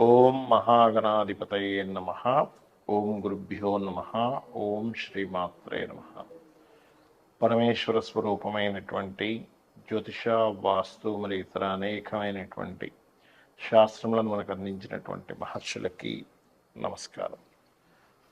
ఓం మహాగణాధిపతయే నమ. ఓం గురుభ్యో నమ. ఓం శ్రీమాత్రే నమ. పరమేశ్వర స్వరూపమైనటువంటి జ్యోతిష వాస్తు మరియు ఇతర అనేకమైనటువంటి శాస్త్రములను మనకు అందించినటువంటి మహర్షులకి నమస్కారం.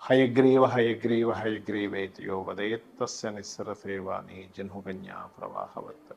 హయగ్రీవ హయగ్రీవ హయగ్రీవేతి యో వదేత్తస్య నిస్సరసేవాని జన్హుగన్యా ప్రవాహవత్.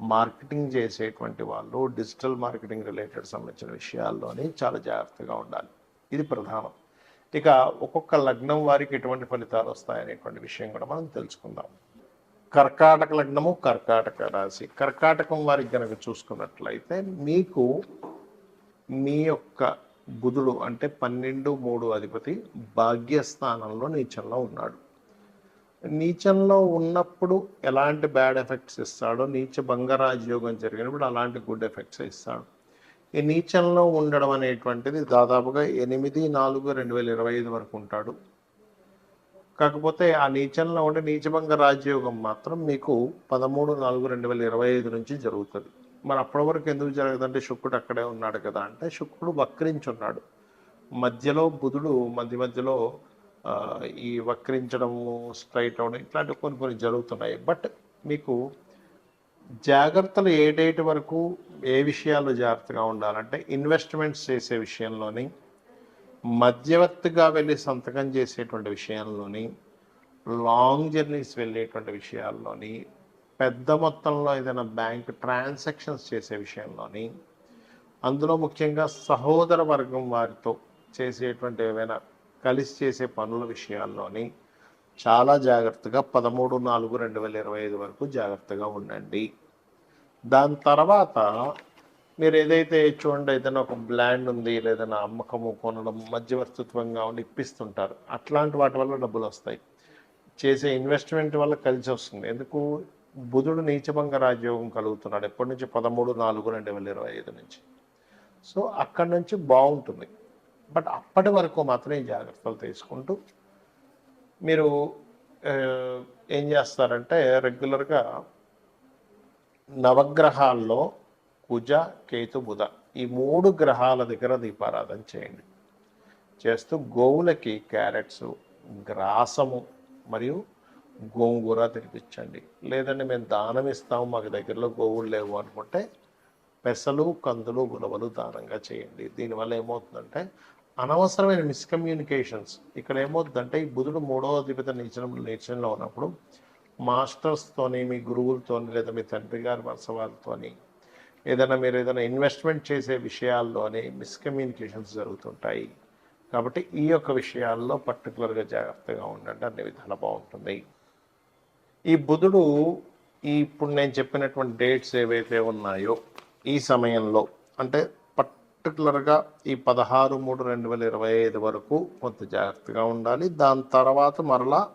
మార్కెటింగ్ చేసేటువంటి వాళ్ళు డిజిటల్ మార్కెటింగ్ రిలేటెడ్ సంబంధించిన విషయాల్లోని చాలా జాగ్రత్తగా ఉండాలి. ఇది ప్రధానం. ఇక ఒక్కొక్క లగ్నం వారికి ఎటువంటి ఫలితాలు వస్తాయనేటువంటి విషయం కూడా మనం తెలుసుకుందాం. కర్కాటక లగ్నము కర్కాటక రాశి. కర్కాటకం వారికి కనుక చూసుకున్నట్లయితే మీకు మీ యొక్క బుధుడు అంటే పన్నెండు మూడు అధిపతి భాగ్యస్థానంలో నీచంలో ఉన్నాడు. నీచంలో ఉన్నప్పుడు ఎలాంటి బ్యాడ్ ఎఫెక్ట్స్ ఇస్తాడో నీచ భంగరాజయోగం జరిగినప్పుడు అలాంటి గుడ్ ఎఫెక్ట్స్ ఇస్తాడు. ఈ నీచంలో ఉండడం అనేటువంటిది దాదాపుగా ఎనిమిది నాలుగు రెండు వేల ఇరవై ఐదు వరకు ఉంటాడు. కాకపోతే ఆ నీచంలో ఉండే నీచభంగ రాజయోగం మాత్రం మీకు పదమూడు నాలుగు రెండు వేల ఇరవై ఐదు నుంచి జరుగుతుంది. మరి అప్పటి వరకు ఎందుకు జరగదంటే శుక్రుడు అక్కడే ఉన్నాడు కదా అంటే శుక్రుడు వక్రించున్నాడు. మధ్యలో బుధుడు మధ్య మధ్యలో ఈ వక్రించడము స్ట్రైట్ అవడం ఇట్లాంటివి కొన్ని కొన్ని జరుగుతున్నాయి. బట్ మీకు జాగ్రత్తలు ఏ డేట్ వరకు ఏ విషయాల్లో జాగ్రత్తగా ఉండాలంటే ఇన్వెస్ట్మెంట్స్ చేసే విషయంలోని మధ్యవర్తిగా వెళ్ళి సంతకం చేసేటువంటి విషయంలోని లాంగ్ జర్నీస్ వెళ్ళేటువంటి విషయాల్లోని పెద్ద మొత్తంలో ఏదైనా బ్యాంక్ ట్రాన్సాక్షన్స్ చేసే విషయంలోని అందులో ముఖ్యంగా సహోదర వర్గం వారితో చేసేటువంటి ఏవైనా కలిసి చేసే పనుల విషయాల్లోని చాలా జాగ్రత్తగా పదమూడు నాలుగు రెండు వేల ఇరవై ఐదు వరకు జాగ్రత్తగా ఉండండి. దాని తర్వాత మీరు ఏదైతే చూడండి ఏదైనా ఒక బ్లాండ్ ఉంది లేదైనా అమ్మకము కొనడం మధ్యవర్తిత్వంగా ఉండి ఇప్పిస్తుంటారు. అట్లాంటి వాటి వల్ల డబ్బులు వస్తాయి. చేసే ఇన్వెస్ట్మెంట్ వల్ల కలిసి వస్తుంది. ఎందుకు? బుధుడు నీచభంగ రాజ్యోగం కలుగుతున్నాడు. ఎప్పటి నుంచి? పదమూడు నాలుగు రెండు వేల ఇరవై ఐదు నుంచి. సో అక్కడి నుంచి బాగుంటుంది. బట్ అప్పటి వరకు మాత్రం జాగ్రత్తలు తీసుకుంటూ మీరు ఏం చేస్తారంటే రెగ్యులర్గా నవగ్రహాల్లో కుజ కేతు బుధ ఈ మూడు గ్రహాల దగ్గర దీపారాధన చేయండి. చేస్తూ గోవులకి క్యారెట్స్ గ్రాసము మరియు గోంగూర తినిపించండి. లేదంటే మేము దానం ఇస్తాము మాకు దగ్గరలో గోవులు లేవు అనుకుంటే పెసలు కందులు ఉలవలు దానంగా చేయండి. దీనివల్ల ఏమవుతుందంటే అనవసరమైన మిస్కమ్యూనికేషన్స్ ఇక్కడ ఏమవుతుందంటే ఈ బుధుడు మూడవ అధిపతి నీచనం నీచంలో ఉన్నప్పుడు మాస్టర్స్తోని మీ గురువులతోని లేదా మీ తండ్రి గారి వరుస వాళ్ళతోని ఏదైనా మీరు ఏదైనా ఇన్వెస్ట్మెంట్ చేసే విషయాల్లోనే మిస్కమ్యూనికేషన్స్ జరుగుతుంటాయి. కాబట్టి ఈ యొక్క విషయాల్లో పర్టికులర్గా జాగ్రత్తగా ఉండండి. అన్ని విధాలు బాగుంటుంది. ఈ బుధుడు ఈ ఇప్పుడు నేను చెప్పినటువంటి డేట్స్ ఏవైతే ఉన్నాయో ఈ సమయంలో అంటే పర్టికులర్గా ఈ పదహారు మూడు రెండు వేల ఇరవై ఐదు వరకు కొంత జాగ్రత్తగా ఉండాలి. దాని తర్వాత మరలా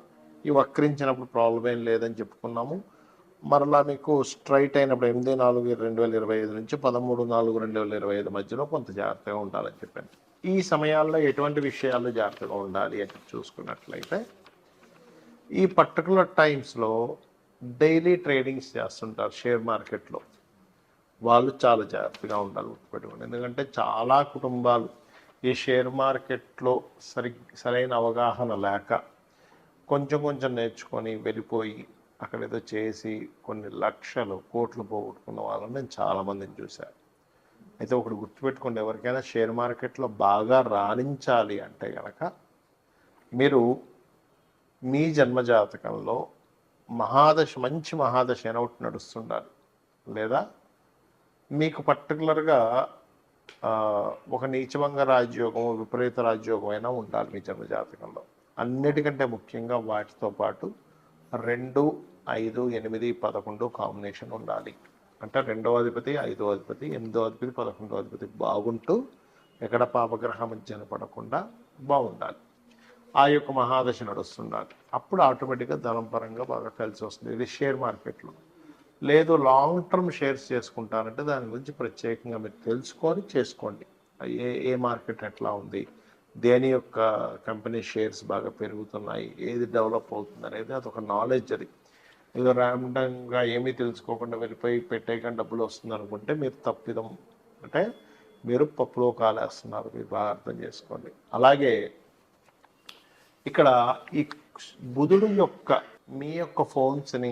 ఈ వక్రించినప్పుడు ప్రాబ్లం ఏం లేదని చెప్పుకున్నాము. మరలా మీకు స్ట్రైట్ అయినప్పుడు ఎనిమిది నాలుగు రెండు వేల ఇరవై ఐదు నుంచి పదమూడు నాలుగు రెండు వేల ఇరవై ఐదు మధ్యలో కొంత జాగ్రత్తగా ఉండాలని చెప్పాను ఈ సమయాల్లో ఎటువంటి విషయాల్లో జాగ్రత్తగా ఉండాలి అని చూసుకున్నట్లయితే ఈ పర్టికులర్ టైమ్స్లో డైలీ ట్రేడింగ్స్ చేస్తుంటారు షేర్ మార్కెట్లో. వాళ్ళు చాలా జాగ్రత్తగా ఉండాలి గుర్తుపెట్టుకోండి. ఎందుకంటే చాలా కుటుంబాలు ఈ షేర్ మార్కెట్లో సరి సరైన అవగాహన లేక కొంచెం కొంచెం నేర్చుకొని వెళ్ళిపోయి అక్కడ ఏదో చేసి కొన్ని లక్షలు కోట్లు పోగొట్టుకున్న వాళ్ళని నేను చాలామందిని చూశాను అయితే ఒకటి గుర్తుపెట్టుకోండి ఎవరికైనా షేర్ మార్కెట్లో బాగా రాణించాలి అంటే కనుక మీరు మీ జన్మజాతకంలో మహాదశ మంచి మహాదశ అయిన ఒకటి నడుస్తుండాలి. లేదా మీకు పర్టికులర్గా ఒక నీచభంగ రాజ్యోగం విపరీత రాజ్యోగం అయినా ఉండాలి మీ జన్మజాతకంలో. అన్నిటికంటే ముఖ్యంగా వాటితో పాటు రెండు ఐదు ఎనిమిది పదకొండు కాంబినేషన్ ఉండాలి. అంటే రెండవ అధిపతి ఐదో అధిపతి ఎనిమిదో అధిపతి పదకొండో అధిపతి బాగుంటూ ఎక్కడ పాపగ్రహం మధ్యన పడకుండా బాగుండాలి. ఆ యొక్క మహాదశ నడుస్తుండాలి. అప్పుడు ఆటోమేటిక్గా ధనం పరంగా బాగా కలిసి వస్తుంది. ఇది షేర్ మార్కెట్లో. లేదు లాంగ్ టర్మ్ షేర్స్ చేసుకుంటారంటే దాని గురించి ప్రత్యేకంగా మీరు తెలుసుకొని చేసుకోండి. ఏ ఏ మార్కెట్ ఎట్లా ఉంది దేని యొక్క కంపెనీ షేర్స్ బాగా పెరుగుతున్నాయి ఏది డెవలప్ అవుతుంది అనేది అదొక నాలెడ్జ్ అది. ఏదో ర్యాండంగా ఏమీ తెలుసుకోకుండా వెళ్ళిపోయి పెట్టేయకుండా డబ్బులు వస్తుంది అనుకుంటే మీరు తప్పిదం అంటే మీరు పప్పులో కాలేస్తున్నారు మీరు బాగా అర్థం చేసుకోండి. అలాగే ఇక్కడ ఈ బుధుడు యొక్క మీ యొక్క ఫోన్స్ని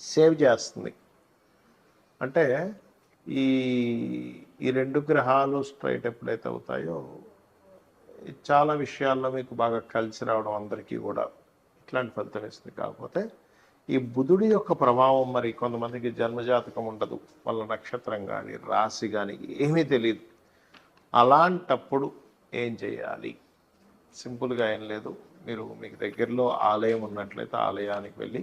సేవ్ చేస్తుంది. అంటే ఈ ఈ రెండు గ్రహాలు స్ట్రైట్ ఎప్పుడైతే అవుతాయో చాలా విషయాల్లో మీకు బాగా కలిసి రావడం అందరికీ కూడా ఇట్లాంటి ఫలితం ఇస్తుంది. కాకపోతే ఈ బుధుడి యొక్క ప్రభావం మరి కొంతమందికి జన్మజాతకం ఉండదు. వాళ్ళ నక్షత్రం కానీ రాశి కానీ ఏమీ తెలియదు అలాంటప్పుడు ఏం చేయాలి? సింపుల్గా ఏం లేదు. మీరు మీకు దగ్గరలో ఆలయం ఉన్నట్లయితే ఆలయానికి వెళ్ళి